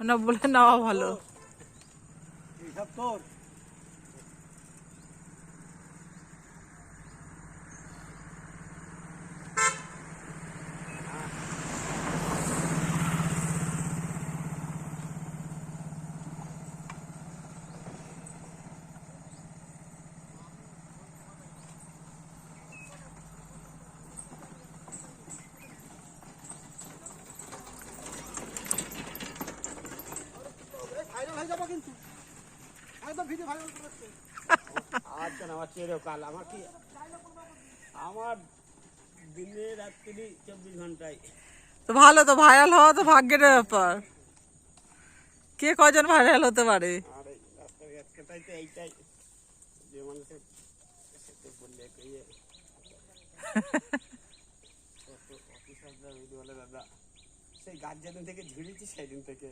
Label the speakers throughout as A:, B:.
A: না বলে নেওয়া ভালো।
B: এইসব তোর ভাইরাল হয়ে যাব কিন্তু। একদম ভিডিও ভাইরাল করতে আচ্ছা আমার চিরকাল আমার কি আমার দিনে রাত্রি চব্বিশ ঘন্টায়।
A: তো ভালো তো ভাইরাল হওয়া তো ভাগ্যের ব্যাপার। কে কজন ভাইরাল হতে পারে?
B: আর এই রাস্তার একটাই তো এইটাই। যে মানুষের সাথে বললে কইয়ে অফিসাররা ভিডিও বলে দাদা সেই গাছ যেদিন থেকে ঝুড়িয়েছি সেই দিন থেকে।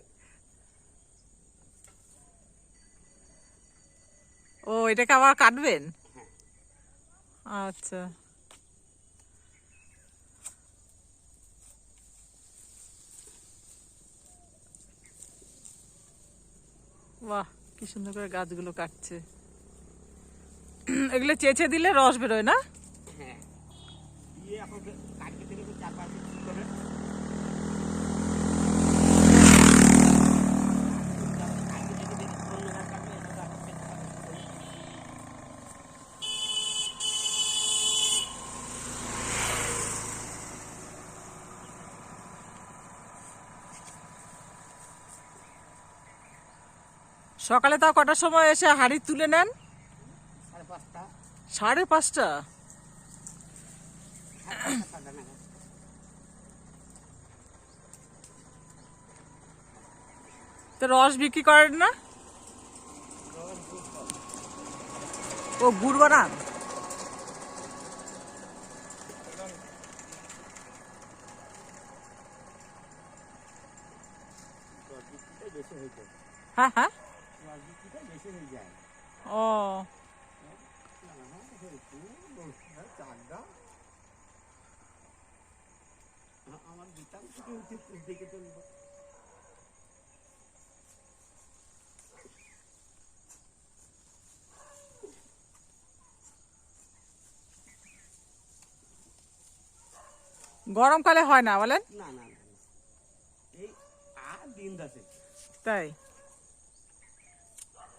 A: ও, এটাকে আবার কাটবেন? আচ্ছা। বাহ, কি সুন্দর করে গাছগুলো কাটছে। এগুলো চেঁচে দিলে রস বেরোয় না?
B: হ্যাঁ দিয়ে এখন কাটতে দিলে চার পাঁচ দিন করে
A: সকালে তাও কটার সময় এসে হাড়ি তুলে নেন?
B: সাড়ে পাঁচটা।
A: তো রস বিক্রি করেন না? ও গুড় বানান?
B: হয়ে
A: হ্যাঁ। ও।
B: আমার দিতাম দেখে তুলবো
A: গরমকালে হয় না বলেন?
B: না না। এই আর দিন
A: তাই?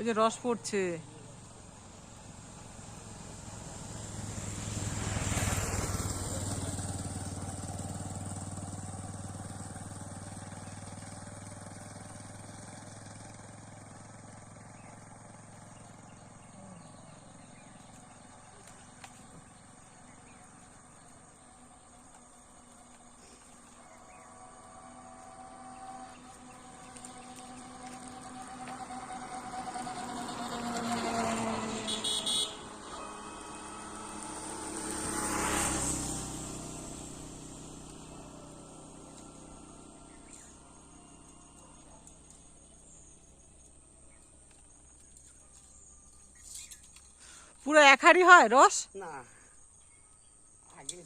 A: ওই যে রস পড়ছে। পুরো এক হাঁড়ি হয় রস?
B: না। আগে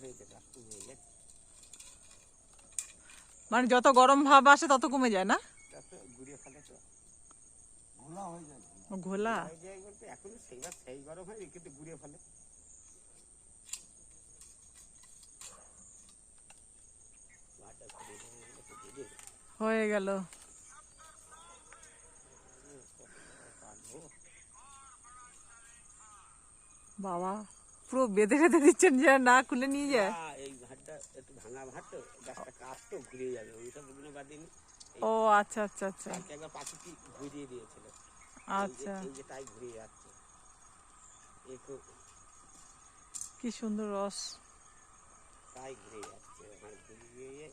A: মানে যত গরম ভাব আসে তত কমে যায় না?
B: ঘোলা হয়ে এখনও সেইবার সেই গরম কিন্তু ফেলে
A: গেল। বাবা পুরো বেঁধে বেঁধে দিচ্ছেন যে না খুলে নিয়ে যায়।
B: এই ভাতটা একটু ভাঙা ভাত তো গাছটা কাটতো যাবে
A: ও আচ্ছা আচ্ছা আচ্ছা।
B: একবার পাখিটি ঘুরিয়ে দিয়েছিল।
A: আচ্ছা।
B: এই যে তাই ঘুরিয়ে যাচ্ছে। একটু
A: কি সুন্দর রস।
B: তাই ঘুরে যাচ্ছে ঘুরিয়ে